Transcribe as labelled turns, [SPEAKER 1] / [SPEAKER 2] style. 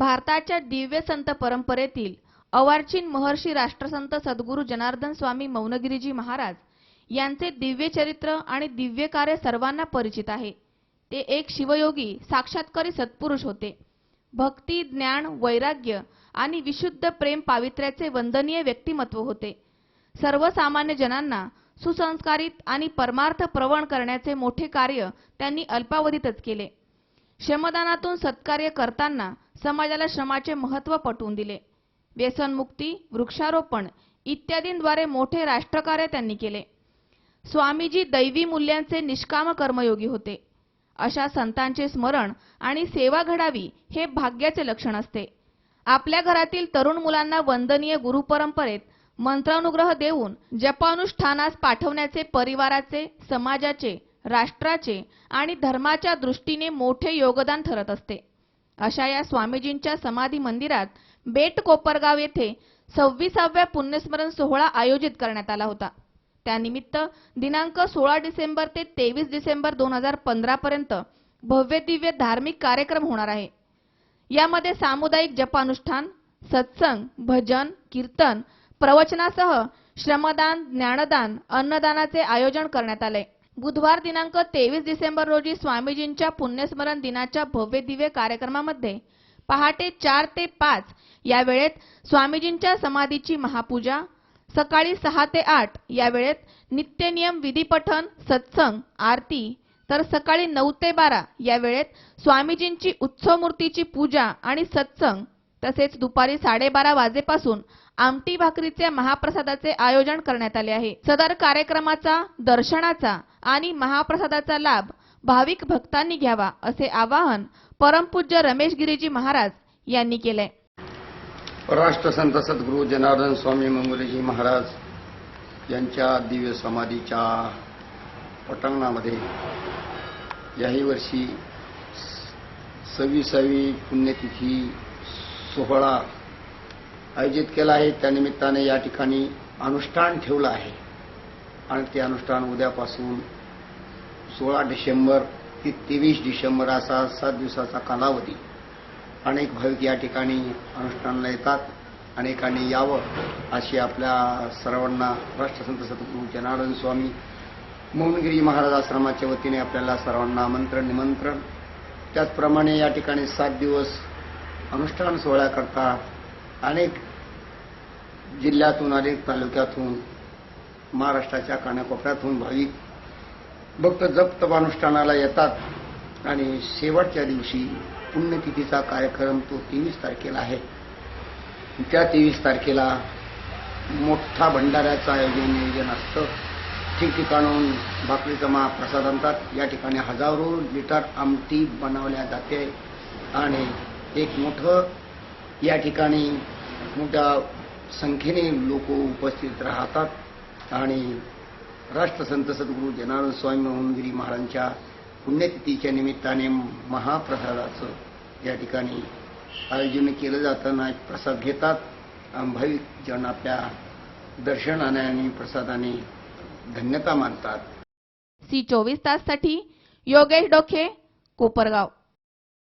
[SPEAKER 1] भारताच्या दिव्य संत परंपरेतील अवार्चिन महर्षी राष्ट्रसंत सद्गुरू जनार्दन स्वामी मौनगिरीजी महाराज यांचे दिव्य चरित्र आणि दिव्य कार्य सर्वांना परिचित आहे. ते एक शिवयोगी साक्षात्कारी सत्पुरुष होते. भक्ती ज्ञान वैराग्य आणि विशुद्ध प्रेम पावित्र्याचे वंदनीय व्यक्तिमत्व होते. सर्वसामान्य जनांना सुसंस्कारित आणि परमार्थ प्रवण करण्याचे मोठे कार्य त्यांनी अल्पावधीतच केले. श्रमदानातून सत्कार्य करताना समाजाला श्रमाचे महत्त्व पटवून दिले. व्यसनमुक्ती वृक्षारोपण इत्यादींद्वारे मोठे राष्ट्रकार्य त्यांनी केले. स्वामीजी दैवी मूल्यांचे निष्काम कर्मयोगी होते. अशा संतांचे स्मरण आणि सेवा घडावी हे भाग्याचे लक्षण असते. आपल्या घरातील तरुण मुलांना वंदनीय गुरुपरंपरेत मंत्रानुग्रह देऊन जपानुष्ठानास पाठवण्याचे परिवाराचे समाजाचे राष्ट्राचे आणि धर्माच्या दृष्टीने मोठे योगदान ठरत असते. अशा या स्वामीजींच्या समाधी मंदिरात बेट कोपरगाव येथे सव्वीसाव्या पुण्यस्मरण सोहळा आयोजित करण्यात आला होता. त्यानिमित्त दिनांक सोळा डिसेंबर ते तेवीस डिसेंबर दोन हजार पंधरा पर्यंत भव्य दिव्य धार्मिक कार्यक्रम होणार आहे. यामध्ये सामुदायिक जपानुष्ठान सत्संग भजन कीर्तन प्रवचनासह श्रमदान ज्ञानदान अन्नदानाचे आयोजन करण्यात आले. बुधवार दिनांक तेवीस डिसेंबर रोजी स्वामीजींच्या पुण्यस्मरण दिनाच्या भव्य दिव्य कार्यक्रमामध्ये पहाटे चार ते पाच या वेळेत स्वामीजींच्या समाधीची महापूजा सकाळी सहा ते आठ या वेळेत नित्यनियम विधीपठन सत्संग आरती तर सकाळी नऊ ते बारा या वेळेत स्वामीजींची उत्सव मूर्तीची पूजा आणि सत्संग तसेच दुपारी साडेबारा वाजेपासून आमटी भाकरीचे महाप्रसादाचे आयोजन करण्यात आले आहे. सदर कार्यक्रमाचा दर्शनाचा आणि महाप्रसादाचा लाभ भाविक भक्तांनी घ्यावा असे आवाहन परमपूज्य रमेश गिरीजी महाराज यांनी केले.
[SPEAKER 2] राष्ट्रसंत सद्गुरू जनार्दन स्वामी मंगोलीजी महाराज यांच्या दिव्य समाधीच्या पटांगणामध्ये याही वर्षी सव्वीसावी पुण्यतिथी सोहळा आयोजित केला आहे. त्यानिमित्ताने या ठिकाणी अनुष्ठान ठेवलं आहे. आणि ते अनुष्ठान उद्यापासून सोळा डिसेंबर ते तेवीस डिसेंबर असा सात दिवसाचा कालावधी. अनेक भाविक या ठिकाणी अनुष्ठानाला येतात. अनेकांनी यावं अशी आपल्या सर्वांना राष्ट्रसंत सद्गुरू जनार्दन स्वामी मोहनगिरी महाराज आश्रमाच्या वतीने आपल्याला सर्वांना आमंत्रण निमंत्रण. त्याचप्रमाणे या ठिकाणी सात दिवस अनुष्ठान सोहळ्याकरता अनेक जिल्ह्यातून अनेक तालुक्यातून महाराष्ट्राच्या कानाकोपऱ्यातून भाविक भक्त जप येतात आणि शेवटच्या दिवशी पुण्यतिथीचा कार्यक्रम तो तेवीस तारखेला आहे. त्या तेवीस तारखेला मोठा भंडाऱ्याचं आयोजन नियोजन असतं. ठिकठिकाणून भाकरीचा महाप्रसाद आणतात. या ठिकाणी हजारो लिटर आमटी बनवल्या जाते आणि एक मोठं या ठिकाणी मोठ्या संख्येने लोक उपस्थित राहतात. आणि राष्ट्रसंत सद्गुरू जनार्दन स्वामी मोहनगिरी महाराजांच्या पुण्यतिथीच्या निमित्ताने महाप्रसादाचं या ठिकाणी आयोजन केलं जाताना प्रसाद घेतात. भाविक जण आपल्या दर्शनाने आणि प्रसादाने धन्यता मानतात.
[SPEAKER 1] सी चोवीस ताससाठी योगेश डोके कोपरगाव.